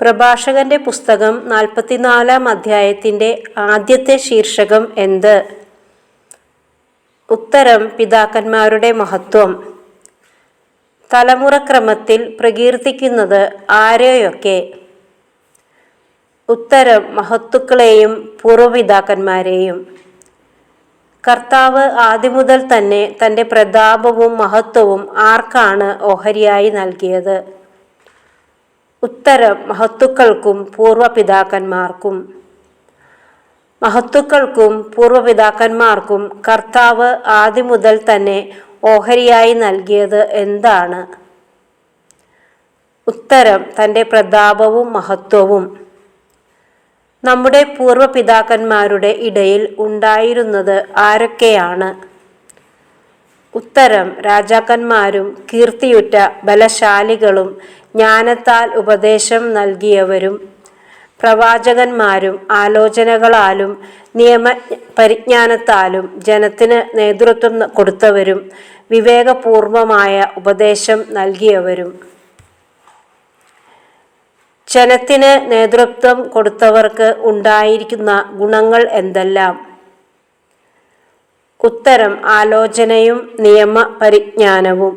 പ്രഭാഷകന്റെ പുസ്തകം നാൽപ്പത്തിനാലാം അധ്യായത്തിന്റെ ആദ്യത്തെ ശീർഷകം എന്ത്? ഉത്തരം പിതാക്കന്മാരുടെ മഹത്വം. തലമുറക്രമത്തിൽ പ്രകീർത്തിക്കുന്നത് ആരെയൊക്കെ? ഉത്തരം മഹത്തുക്കളെയും പൂർവപിതാക്കന്മാരെയും. കർത്താവ് ആദ്യമുതൽ തന്നെ തന്റെ പ്രതാപവും മഹത്വവും ആർക്കാണ് ഓഹരിയായി നൽകിയത്? ഉത്തരം മഹത്തുക്കൾക്കും പൂർവപിതാക്കന്മാർക്കും മഹത്തുക്കൾക്കും പൂർവപിതാക്കന്മാർക്കും കർത്താവ് ആദ്യം മുതൽ തന്നെ ഓഹരിയായി നൽകിയത് എന്താണ്? ഉത്തരം തന്റെ പ്രതാപവും മഹത്വവും. നമ്മുടെ പൂർവപിതാക്കന്മാരുടെ ഇടയിൽ ഉണ്ടായിരുന്നത് ആരൊക്കെയാണ്? ഉത്തരം രാജാക്കന്മാരും കീർത്തിയുറ്റ ബലശാലികളും ജ്ഞാനത്താൽ ഉപദേശം നൽകിയവരും പ്രവാചകന്മാരും ആലോചനകളാലും നിയമ പരിജ്ഞാനത്താലും ജനത്തിന് നേതൃത്വം കൊടുത്തവരും വിവേകപൂർവമായ ഉപദേശം നൽകിയവരും. ജനത്തിന് നേതൃത്വം കൊടുത്തവർക്ക് ഉണ്ടായിരിക്കുന്ന ഗുണങ്ങൾ എന്തെല്ലാം? ഉത്തരം ആലോചനയും നിയമ പരിജ്ഞാനവും.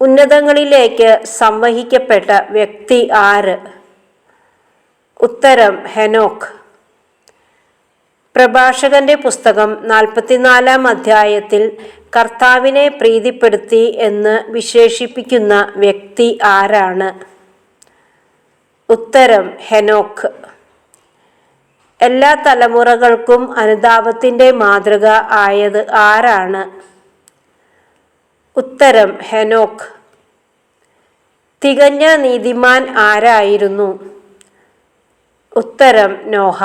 ഉന്നതങ്ങളിലേക്ക് സംവഹിക്കപ്പെട്ട വ്യക്തി ആര്? ഉത്തരം ഹെനോക്ക്. പ്രഭാഷകന്റെ പുസ്തകം നാൽപ്പത്തിനാലാം അധ്യായത്തിൽ കർത്താവിനെ പ്രീതിപ്പെടുത്തി എന്ന് വിശേഷിപ്പിക്കുന്ന വ്യക്തി ആരാണ്? ഉത്തരം ഹെനോക്ക്. എല്ലാ തലമുറകൾക്കും അനുതാപത്തിന്റെ മാതൃക ആയത് ആരാണ്? ഉത്തരം ഹെനോക്ക്. തികഞ്ഞ നീതിമാൻ ആരായിരുന്നു? ഉത്തരം നോഹ.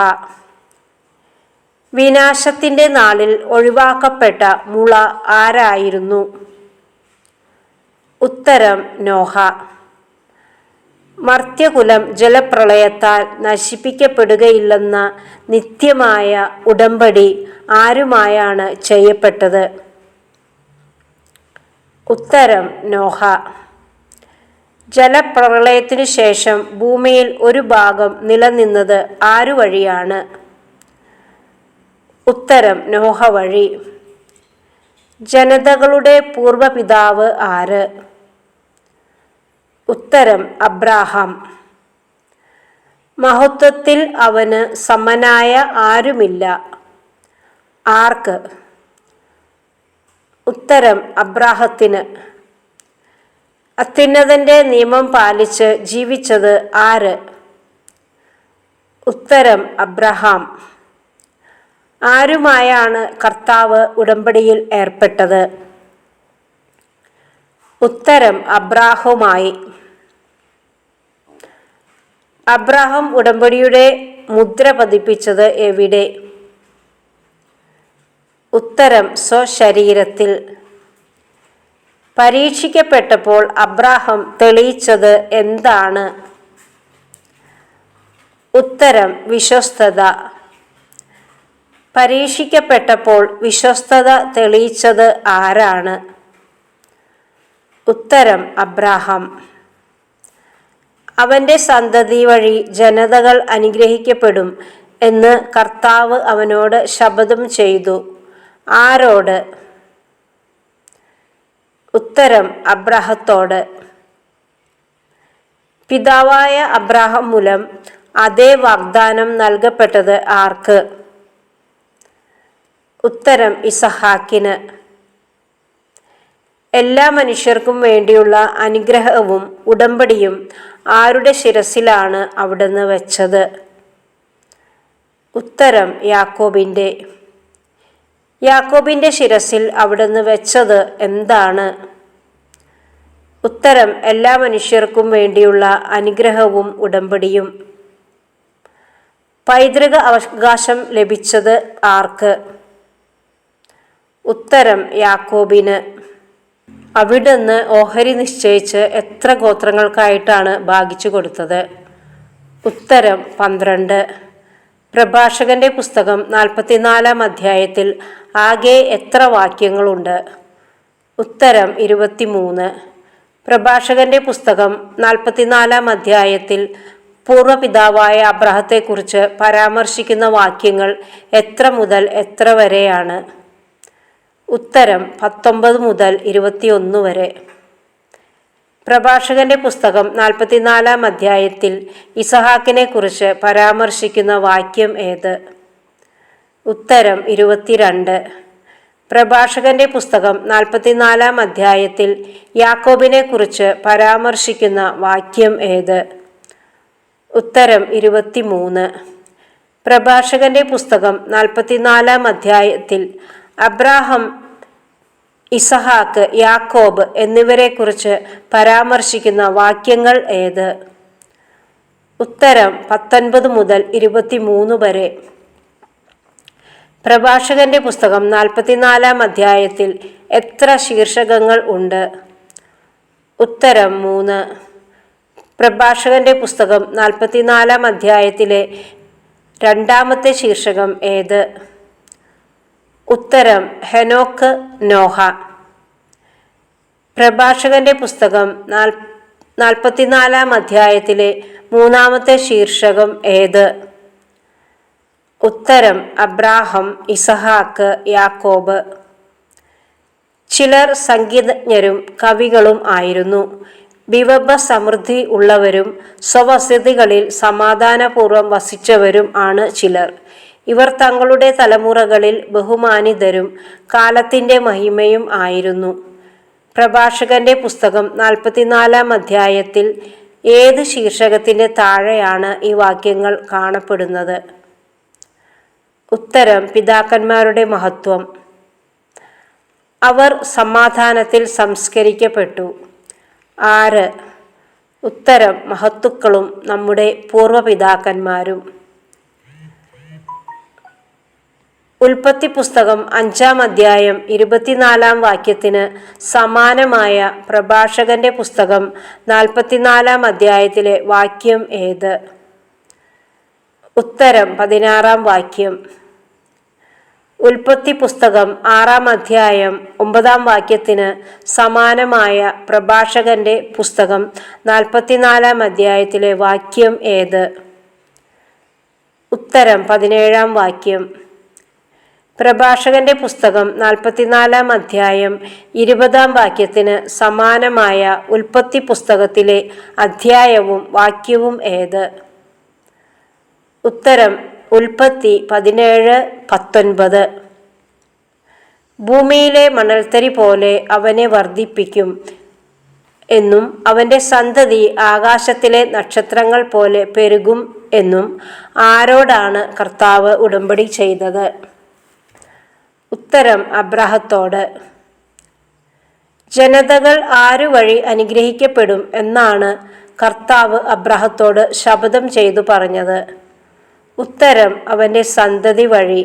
വിനാശത്തിന്റെ നാളിൽ ഒഴിവാക്കപ്പെട്ട മുള ആരായിരുന്നു? ഉത്തരം നോഹ. മർത്യകുലം ജലപ്രളയത്താൽ നശിപ്പിക്കപ്പെടുകയില്ലെന്ന നിത്യമായ ഉടമ്പടി ആരുമായാണ് ചെയ്യപ്പെട്ടത്? ഉത്തരം നോഹ. ജലപ്രളയത്തിനു ശേഷം ഭൂമിയിൽ ഒരു ഭാഗം നിലനിന്നത് ആരു വഴിയാണ് ഉത്തരം നോഹ വഴി. ജനതകളുടെ പൂർവപിതാവ് ആര്? ഉത്തരം അബ്രാഹാം. മഹത്വത്തിൽ അവന് സമനായ ആരുമില്ല. ആർക്ക്? ഉത്തരം അബ്രാഹത്തിന്. അത്യുന്നതന്റെ നിയമം പാലിച്ച് ജീവിച്ചത് ആര്? ഉത്തരം അബ്രഹാം. ആരുമായാണ് കർത്താവ് ഉടമ്പടിയിൽ ഏർപ്പെട്ടത്? ഉത്തരം അബ്രാഹുമായി. അബ്രാഹം ഉടമ്പടിയുടെ മുദ്ര പതിപ്പിച്ചത് എവിടെ? ഉത്തരം സ്വശരീരത്തിൽ. പരീക്ഷിക്കപ്പെട്ടപ്പോൾ അബ്രാഹം തെളിയിച്ചത് എന്താണ്? ഉത്തരം വിശ്വസ്തത. പരീക്ഷിക്കപ്പെട്ടപ്പോൾ വിശ്വസ്തത തെളിയിച്ചത് ആരാണ്? ഉത്തരം അബ്രാഹാം. അവന്റെ സന്തതി വഴി ജനതകൾ അനുഗ്രഹിക്കപ്പെടും എന്ന് കർത്താവ് അവനോട് ശപഥം ചെയ്തു. ആരോട്? ഉത്തരം അബ്രാഹത്തോട്. പിതാവായ അബ്രാഹം മൂലം അതേ വാഗ്ദാനം നൽകപ്പെട്ടത് ആർക്ക്? ഉത്തരം ഇസഹാക്കിന്. എല്ലാ മനുഷ്യർക്കും വേണ്ടിയുള്ള അനുഗ്രഹവും ഉടമ്പടിയും ആരുടെ ശിരസിലാണ് അവിടുന്ന് വെച്ചത്? ഉത്തരം യാക്കോബിന്റെ. യാക്കോബിന്റെ ശിരസിൽ അവിടുന്ന് വെച്ചത് എന്താണ്? ഉത്തരം എല്ലാ മനുഷ്യർക്കും വേണ്ടിയുള്ള അനുഗ്രഹവും ഉടമ്പടിയും. പൈതൃക അവകാശം ലഭിച്ചത് ആർക്ക്? ഉത്തരം യാക്കോബിന്. അവിടുന്ന് ഓഹരി നിശ്ചയിച്ച് എത്ര ഗോത്രങ്ങൾക്കായിട്ടാണ് ഭാഗിച്ചു കൊടുത്തത്? ഉത്തരം പന്ത്രണ്ട്. പ്രഭാഷകന്റെ പുസ്തകം നാൽപ്പത്തിനാലാം അധ്യായത്തിൽ ആകെ എത്ര വാക്യങ്ങളുണ്ട്? ഉത്തരം ഇരുപത്തിമൂന്ന്. പ്രഭാഷകന്റെ പുസ്തകം നാൽപ്പത്തിനാലാം അധ്യായത്തിൽ പൂർവപിതാവായ അബ്രഹത്തെക്കുറിച്ച് പരാമർശിക്കുന്ന വാക്യങ്ങൾ എത്ര മുതൽ എത്ര വരെയാണ്? ഉത്തരം പത്തൊമ്പത് മുതൽ ഇരുപത്തിയൊന്ന് വരെ. പ്രഭാഷകന്റെ പുസ്തകം നാൽപ്പത്തിനാലാം അധ്യായത്തിൽ ഇസഹാക്കിനെ കുറിച്ച് പരാമർശിക്കുന്ന വാക്യം ഏത്? ഉത്തരം ഇരുപത്തിരണ്ട്. പ്രഭാഷകന്റെ പുസ്തകം നാൽപ്പത്തിനാലാം അധ്യായത്തിൽ യാക്കോബിനെ കുറിച്ച് പരാമർശിക്കുന്ന വാക്യം ഏത്? ഉത്തരം ഇരുപത്തിമൂന്ന്. പ്രഭാഷകന്റെ പുസ്തകം നാൽപ്പത്തിനാലാം അധ്യായത്തിൽ അബ്രാഹം ഇസഹാക്ക് യാക്കോബ് എന്നിവരെക്കുറിച്ച് പരാമർശിക്കുന്ന വാക്യങ്ങൾ ഏത്? ഉത്തരം പത്തൊൻപത് മുതൽ ഇരുപത്തിമൂന്ന് വരെ. പ്രഭാഷകന്റെ പുസ്തകം നാൽപ്പത്തിനാലാം അധ്യായത്തിൽ എത്ര ശീർഷകങ്ങൾ ഉണ്ട്? ഉത്തരം മൂന്ന്. പ്രഭാഷകന്റെ പുസ്തകം നാൽപ്പത്തിനാലാം അധ്യായത്തിലെ രണ്ടാമത്തെ ശീർഷകം ഏത്? ഉത്തരം ഹെനോക്ക് നോഹ. പ്രഭാഷകന്റെ പുസ്തകം നാൽ നാൽപ്പത്തിനാലാം അധ്യായത്തിലെ മൂന്നാമത്തെ ശീർഷകം ഏത്? ഉത്തരം അബ്രാഹം ഇസഹാക്ക് യാക്കോബ്. ചിലർ സംഗീതജ്ഞരും കവികളും ആയിരുന്നു. വിവഭ സമൃദ്ധി ഉള്ളവരും സ്വവസതികളിൽ സമാധാനപൂർവം വസിച്ചവരും ആണ് ചിലർ. ഇവർ തങ്ങളുടെ തലമുറകളിൽ ബഹുമാനിതരും കാലത്തിന്റെ മഹിമയും ആയിരുന്നു. പ്രഭാഷകന്റെ പുസ്തകം നാൽപ്പത്തിനാലാം അധ്യായത്തിൽ ഏത് ശീർഷകത്തിന്റെ താഴെയാണ് ഈ വാക്യങ്ങൾ കാണപ്പെടുന്നത്? ഉത്തരം പിതാക്കന്മാരുടെ മഹത്വം. അവർ സമാധാനത്തിൽ സംസ്കരിക്കപ്പെട്ടു. ആറ് ഉത്തരം മഹത്തുക്കളും നമ്മുടെ പൂർവപിതാക്കന്മാരും ഉൽപ്പത്തി പുസ്തകം അഞ്ചാം അധ്യായം ഇരുപത്തിനാലാം വാക്യത്തിന് സമാനമായ പ്രഭാഷകന്റെ പുസ്തകം നാൽപ്പത്തിനാലാം അധ്യായത്തിലെ വാക്യം ഏത്? ഉത്തരം പതിനാറാം വാക്യം. ഉൽപ്പത്തി പുസ്തകം ആറാം അധ്യായം ഒമ്പതാം വാക്യത്തിന് സമാനമായ പ്രഭാഷകന്റെ പുസ്തകം നാൽപ്പത്തിനാലാം അധ്യായത്തിലെ വാക്യം ഏത്? ഉത്തരം പതിനേഴാം വാക്യം. പ്രഭാഷകന്റെ പുസ്തകം നാൽപ്പത്തിനാലാം അധ്യായം ഇരുപതാം വാക്യത്തിന് സമാനമായ ഉൽപ്പത്തി പുസ്തകത്തിലെ അധ്യായവും വാക്യവും ഏത്? ഉത്തരം ഉൽപ്പത്തി പതിനേഴ് പത്തൊൻപത്. ഭൂമിയിലെ മണൽത്തരി പോലെ അവനെ വർദ്ധിപ്പിക്കും എന്നും അവന്റെ സന്തതി ആകാശത്തിലെ നക്ഷത്രങ്ങൾ പോലെ പെരുകും എന്നും ആരോടാണ് കർത്താവ് ഉടമ്പടി ചെയ്തത്? ഉത്തരം അബ്രാഹത്തോട്. ജനതകൾ ആരു വഴി അനുഗ്രഹിക്കപ്പെടും എന്നാണ് കർത്താവ് അബ്രാഹത്തോട് ശപഥം ചെയ്തു പറഞ്ഞത്. ഉത്തരം അവന്റെ സന്തതി വഴി.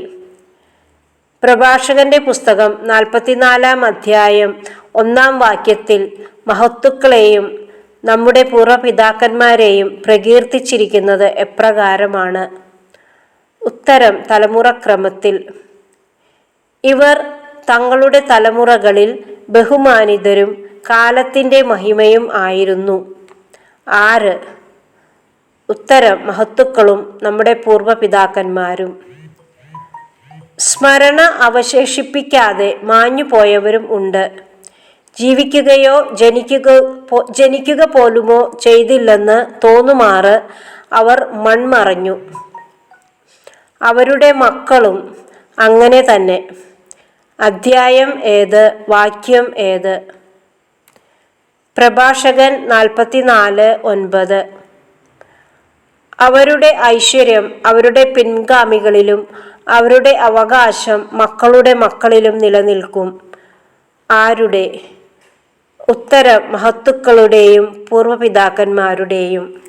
പ്രഭാഷകന്റെ പുസ്തകം നാൽപ്പത്തിനാലാം അധ്യായം ഒന്നാം വാക്യത്തിൽ മഹത്തുക്കളെയും നമ്മുടെ പൂർവപിതാക്കന്മാരെയും പ്രകീർത്തിച്ചിരിക്കുന്നത് എപ്രകാരമാണ്? ഉത്തരം തലമുറക്രമത്തിൽ. ഇവർ തങ്ങളുടെ തലമുറകളിൽ ബഹുമാനിതരും കാലത്തിന്റെ മഹിമയും ആയിരുന്നു. ആറ് ഉത്തരം മഹത്തുക്കളും നമ്മുടെ പൂർവപിതാക്കന്മാരും. സ്മരണ അവശേഷിപ്പിക്കാതെ മാഞ്ഞു പോയവരും ഉണ്ട്. ജീവിക്കുകയോ ജനിക്കുക ജനിക്കുക പോലുമോ ചെയ്തില്ലെന്ന് തോന്നുമാറ് അവർ മൺമറഞ്ഞു. അവരുടെ മക്കളും അങ്ങനെ തന്നെ. അധ്യായം ഏത്? വാക്യം ഏത്? പ്രഭാഷകൻ നാൽപ്പത്തിനാല് ഒൻപത്. അവരുടെ ഐശ്വര്യം അവരുടെ പിൻഗാമികളിലും അവരുടെ അവകാശം മക്കളുടെ മക്കളിലും നിലനിൽക്കും. ആരുടെ? ഉത്തരം മഹത്തുക്കളുടെയും പൂർവപിതാക്കന്മാരുടെയും